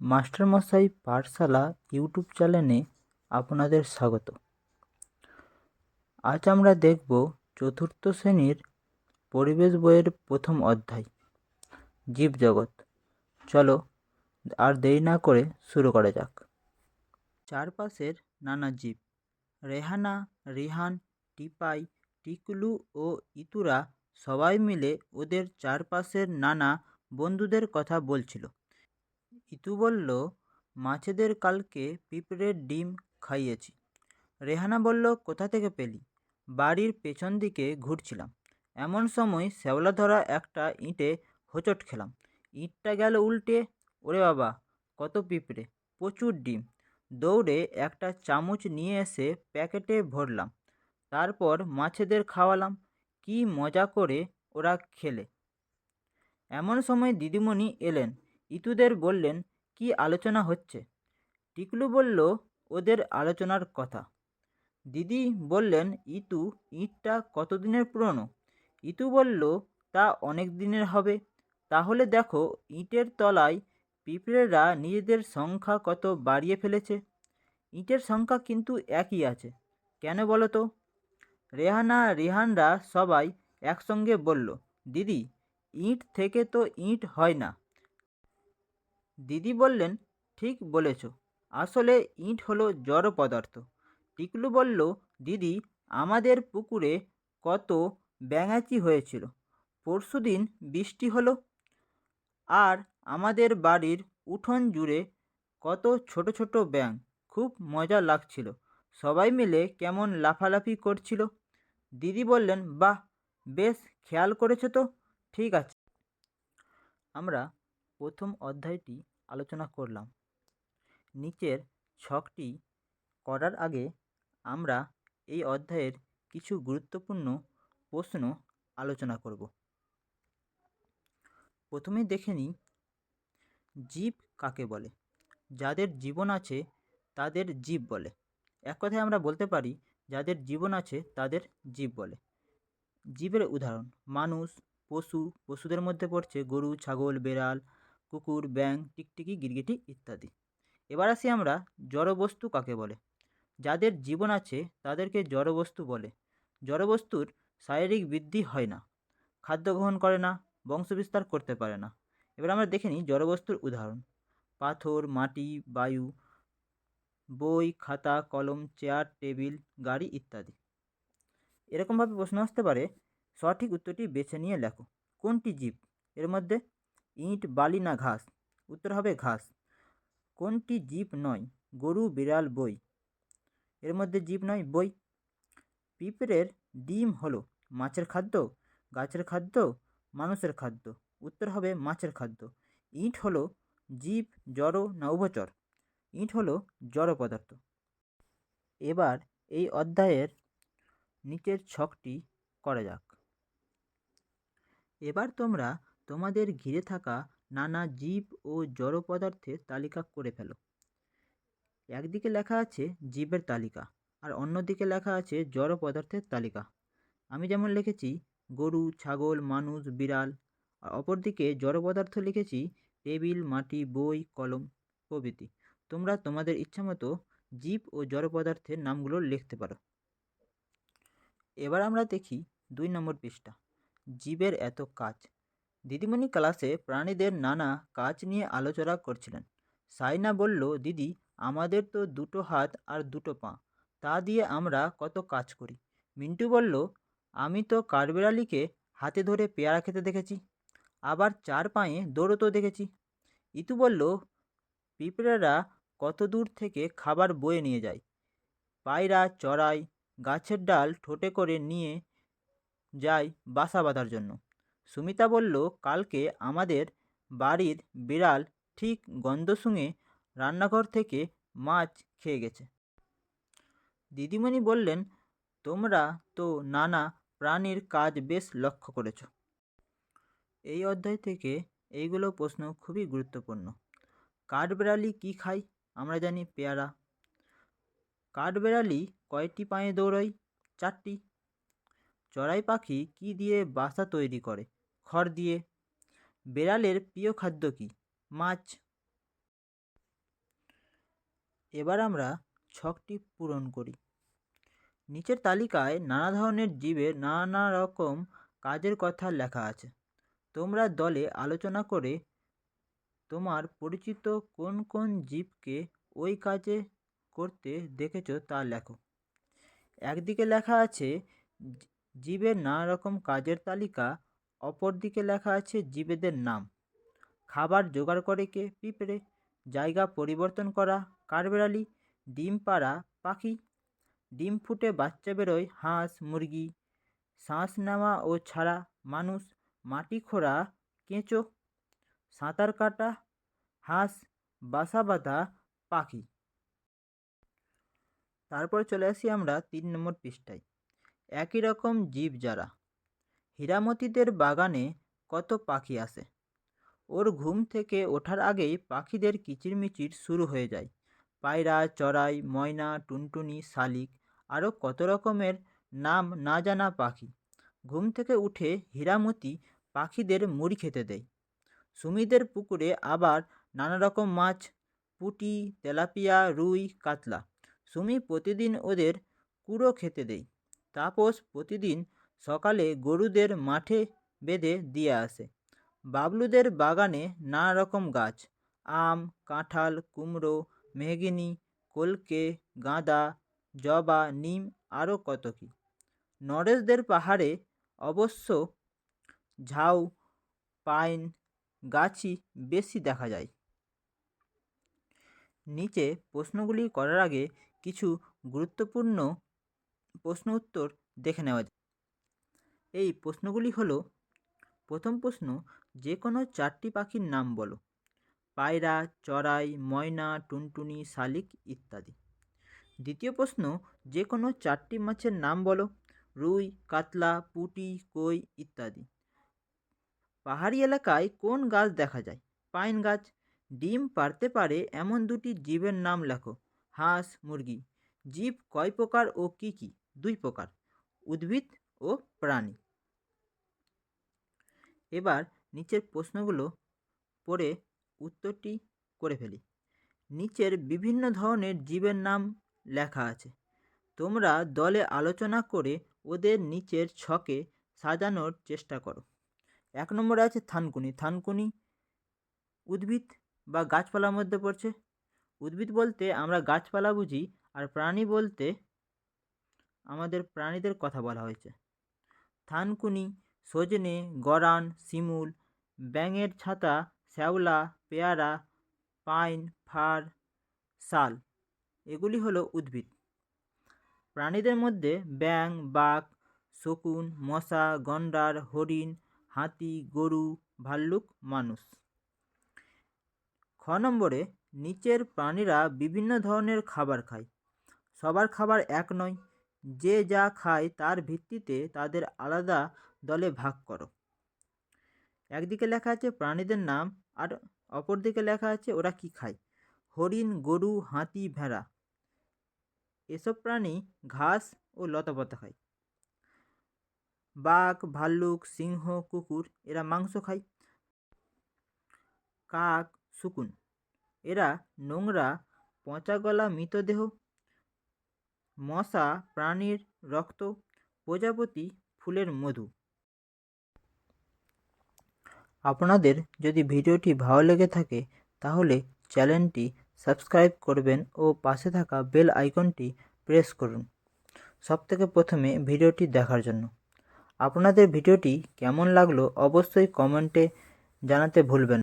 মাস্টারমশাই পাঠশালা ইউটিউব চ্যানেলে আপনাদের স্বাগত। আজ আমরা দেখব চতুর্থ শ্রেণির পরিবেশ বইয়ের প্রথম অধ্যায়, জীবজগৎ। চলো আর দেরি না করে শুরু করা যাক। চারপাশের নানা জীব, রেহানা, রিহান, টিপাই, টিকলু ও ইতুরা সবাই মিলে ওদের চারপাশের নানা বন্ধুদের কথা বলছিল। ইতু বলল, মাছেদের কালকে পিঁপড়ের ডিম খাইয়েছি। রেহানা বলল, কোথা থেকে পেলি? বাড়ির পেছন দিকে ঘুরছিলাম। এমন সময় শ্যাওলা ধরা একটা ইঁটে হোঁচট খেলাম। ইঁটটা গেল উল্টে, ওরে বাবা, কত পিঁপড়ে, প্রচুর ডিম। দৌড়ে একটা চামচ নিয়ে এসে প্যাকেটে ভরলাম। তারপর মাছেদের খাওয়ালাম, কি মজা করে ওরা খেলে। এমন সময় দিদিমণি এলেন। ইতুদের বললেন, কি আলোচনা হচ্ছে? টিকলু বলল, ওদের আলোচনার কথা। দিদি বললেন, ইতু, ইঁটটা কতদিনের পুরনো? ইতু বলল, তা অনেক দিনের হবে। তাহলে দেখো, ইঁটের তলায় পিঁপড়েরা নিজেদের সংখ্যা কত বাড়িয়ে ফেলেছে। ইঁটের সংখ্যা কিন্তু একই আছে। কেন বলো তো? রেহানা, রিহানরা সবাই একসঙ্গে বলল, দিদি, ইঁট থেকে তো ইঁট হয় না। দিদি বললেন, ঠিক বলেছ। আসলে ইঁট হলো জড় পদার্থ। টিকলু বলল, দিদি, আমাদের পুকুরে কত ব্যাঙাচি হয়েছিল। পরশুদিন বৃষ্টি হলো। আর আমাদের বাড়ির উঠোন জুড়ে কত ছোট ছোট ব্যাঙ। খুব মজা লাগছিল। সবাই মিলে কেমন লাফালাফি করছিল। দিদি বললেন, বাহ, বেশ খেয়াল করেছ তো। ঠিক আছে। আমরা প্রথম অধ্যায়টি আলোচনা করলাম। নিচের ছকটি করার আগে আমরা এই অধ্যায়ের কিছু গুরুত্বপূর্ণ প্রশ্ন আলোচনা করব। প্রথমেই দেখে নিই, জীব কাকে বলে? যাদের জীবন আছে তাদের জীব বলে। এক কথায় আমরা বলতে পারি, যাদের জীবন আছে তাদের জীব বলে। জীবের উদাহরণ, মানুষ, পশু, পশুদের মধ্যে পড়ছে গরু, ছাগল, বেড়াল কুকুর, ব্যাঙ, টিকটিকি, গিরগিটি ইত্যাদি। এবার আসি আমরা জড়বস্তু কাকে বলে? যাদের জীবন আছে তাদেরকে জড়বস্তু বলে। জড়বস্তুর শারীরিক বৃদ্ধি হয় না, খাদ্য গ্রহণ করে না, বংশবিস্তার করতে পারে না। এবার আমরা দেখে নিই জড়বস্তুর উদাহরণ। পাথর, মাটি, বায়ু, বই, খাতা, কলম, চেয়ার, টেবিল, গাড়ি ইত্যাদি। এরকমভাবে প্রশ্ন আসতে পারে, সঠিক উত্তরটি বেছে নিয়ে লেখো। কোনটি জীব? এর মধ্যে ইঁট, বালি না ঘাস? উত্তর হবে ঘাস। কোনটি জীব নয়? গরু, বিড়াল, বই। এর মধ্যে জীব নয়, বই। পিঁপড়ের ডিম হলো মাছের খাদ্য, গাছের খাদ্য, মানুষের খাদ্য। উত্তর হবে মাছের খাদ্য। ইঁট হলো জীব, জড় না উভচর। ইঁট হলো জড় পদার্থ। এবার এই অধ্যায়ের নিচের ছকটি করা যাক। এবার তোমরা তোমাদের ঘিরে থাকা নানা জীব ও জড় পদার্থের তালিকা করে ফেলো। একদিকে লেখা আছে জীবের তালিকা আর অন্যদিকে লেখা আছে জড় পদার্থের তালিকা। আমি যেমন লিখেছি গরু, ছাগল, মানুষ, বিড়াল, আর অপরদিকে জড় পদার্থ লিখেছি টেবিল, মাটি, বই, কলম, প্রভৃতি। তোমরা তোমাদের ইচ্ছামতো জীব ও জড় পদার্থের নামগুলো লিখতে পারো। এবার আমরা দেখি দুই নম্বর পৃষ্ঠা। জীবের এত কাজ। দিদিমণি ক্লাসে প্রাণীদের নানা কাজ নিয়ে আলোচনা করছিলেন। সাইনা বলল, দিদি, আমাদের তো দুটো হাত আর দুটো পা, তা দিয়ে আমরা কত কাজ করি? মিন্টু বলল, আমি তো কাঠবেড়ালিকে হাতে ধরে পেয়ারা খেতে দেখেছি, আবার চার পায়ে দৌড়তেও দেখেছি। ইতু বলল, পিঁপড়েরা কত দূর থেকে খাবার বয়ে নিয়ে যায়? পায়রা, চড়াই, গাছের ডাল ঠোঁটে করে নিয়ে যায় বাসা বাঁধার জন্য। সুমিতা বলল, কালকে আমাদের বাড়ির বিড়াল ঠিক গন্ধ শুঙে রান্নাঘর থেকে মাছ খেয়ে গেছে। দিদিমণি বললেন, তোমরা তো নানা প্রাণীর কাজ বেশ লক্ষ্য করেছ। এই অধ্যায় থেকে এইগুলো প্রশ্ন খুবই গুরুত্বপূর্ণ। কাঠবেড়ালি কী খায় আমরা জানি পেয়ারা। কাঠবেড়ালি কয়টি পায়ে দৌড়ায়? চারটি চড়াই পাখি কী দিয়ে বাসা তৈরি করে? খড় দিয়ে। বেড়ালের প্রিয় খাদ্য কী? মাছ। এবার আমরা ছকটি পূরণ করি। নিচের তালিকায় নানা ধরনের জীবের নানা রকম কাজের কথা লেখা আছে। তোমরা দলে আলোচনা করে তোমার পরিচিত কোন কোন জীবকে ওই কাজে করতে দেখেছ তা লেখো। একদিকে লেখা আছে জীবের নানা রকম কাজের তালিকা অপর দিকে লেখা আছে জীবেদের নাম। খাবার জোগাড় করে কে? পিঁপড়ে। জায়গা পরিবর্তন করা কাঠবেড়ালি ডিম পাড়া, পাখি। ডিম ফুটে বাচ্চা বেরোয়, হাঁস, মুরগি। শ্বাস নেওয়া ও ছাড়া মানুষ, মাটি খোঁড়া, কেঁচো। সাঁতার কাটা, হাঁস, বাসা বাঁধা, পাখি। তারপর চলে আসি আমরা তিন নম্বর পৃষ্ঠায়। একই রকম জীব যারা। হীরামতিদের বাগানে কত পাখি আসে ওর ঘুম থেকে ওঠার আগেই পাখিদের কিচিরমিচির শুরু হয়ে যায়। পায়রা, চড়াই, ময়না, টুনটুনি, শালিক, আরও কত রকমের নাম না জানা পাখি। ঘুম থেকে উঠে হীরামতি পাখিদের মুড়ি খেতে দেয়। সুমিদের পুকুরে আবার নানা রকম মাছ, পুঁটি, তেলাপিয়া, রুই, কাতলা। সুমি প্রতিদিন ওদের কুড়ো খেতে দেয়। তাপস প্রতিদিন সকালে গরুদের মাঠে বেঁধে দিয়ে আসে। বাবলুদের বাগানে নানা রকম গাছ, আম, কাঁঠাল, কুমড়ো, মেহগিনি, কলকে, গাঁদা, জবা, নিম, আরও কত কী। নরেশদের পাহাড়ে অবশ্য ঝাউ, পাইন গাছই বেশি দেখা যায়। নিচে প্রশ্নগুলি করার আগে কিছু গুরুত্বপূর্ণ প্রশ্ন উত্তর দেখে নেওয়া যায়। এই প্রশ্নগুলি হলো, প্রথম প্রশ্ন যে কোনো চারটি পাখির নাম বলো। পায়রা, চড়াই, ময়না, টুনটুনি, শালিক ইত্যাদি। দ্বিতীয় প্রশ্ন যে কোনো চারটি মাছের নাম বলো। রুই, কাতলা, পুঁটি, কই ইত্যাদি। পাহাড়ি এলাকায় কোন গাছ দেখা যায়? পাইন গাছ। ডিম পারতে পারে এমন দুটি জীবের নাম লেখো। হাঁস, মুরগি। জীব কয় প্রকার ও কী কী? দুই প্রকার, উদ্ভিদ ও প্রাণী। এবার নিচের প্রশ্নগুলো পড়ে উত্তরটি করে ফেলি। নিচের বিভিন্ন ধরনের জীবের নাম লেখা আছে। তোমরা দলে আলোচনা করে ওদের নিচের ছকে সাজানোর চেষ্টা করো। এক নম্বরে আছে থানকুনি। থানকুনি উদ্ভিদ বা গাছপালার মধ্যে পড়ছে। উদ্ভিদ বলতে আমরা গাছপালা বুঝি আর প্রাণী বলতে আমাদের প্রাণীদের কথা বলা হয়েছে। থানকুনি, সজনে, গরান, শিমুল, ব্যাঙের ছাতা, শ্যাওলা, পেয়ারা, পাইন, ফার, শাল, এগুলি হলো উদ্ভিদ। প্রাণীদের মধ্যে ব্যাঙ, বাঘ, শকুন, মশা, গন্ডার, হরিণ, হাতি, গরু, ভাল্লুক, মানুষ। খ নম্বরে, নিচের প্রাণীরা বিভিন্ন ধরনের খাবার খায়। সবার খাবার এক নয় যে যা খায় তার ভিত্তিতে তাদের আলাদা দলে ভাগ করো। একদিকে লেখা আছে প্রাণীদের নাম আর অপর দিকে লেখা আছে ওরা কি খায়? হরিণ, গরু, হাতি, ভেড়া। এসব প্রাণী ঘাস ও লতাপাতা খায়। বাঘ, ভাল্লুক, সিংহ, কুকুর এরা মাংস খায়। কাক, শুকুন। এরা নোংরা, পচা গলা, মৃতদেহ মশা, প্রাণীর রক্ত, প্রজাপতি, ফুলের মধু। আপনাদের যদি ভিডিওটি ভালো লেগে থাকে, তাহলে চ্যানেলটি সাবস্ক্রাইব করবেন ও পাশে থাকা বেল আইকনটি প্রেস করুন। সবথেকে প্রথমে ভিডিওটি দেখার জন্য। আপনাদের ভিডিওটি কেমন লাগল অবশ্যই কমেন্টে জানাতে ভুলবেন।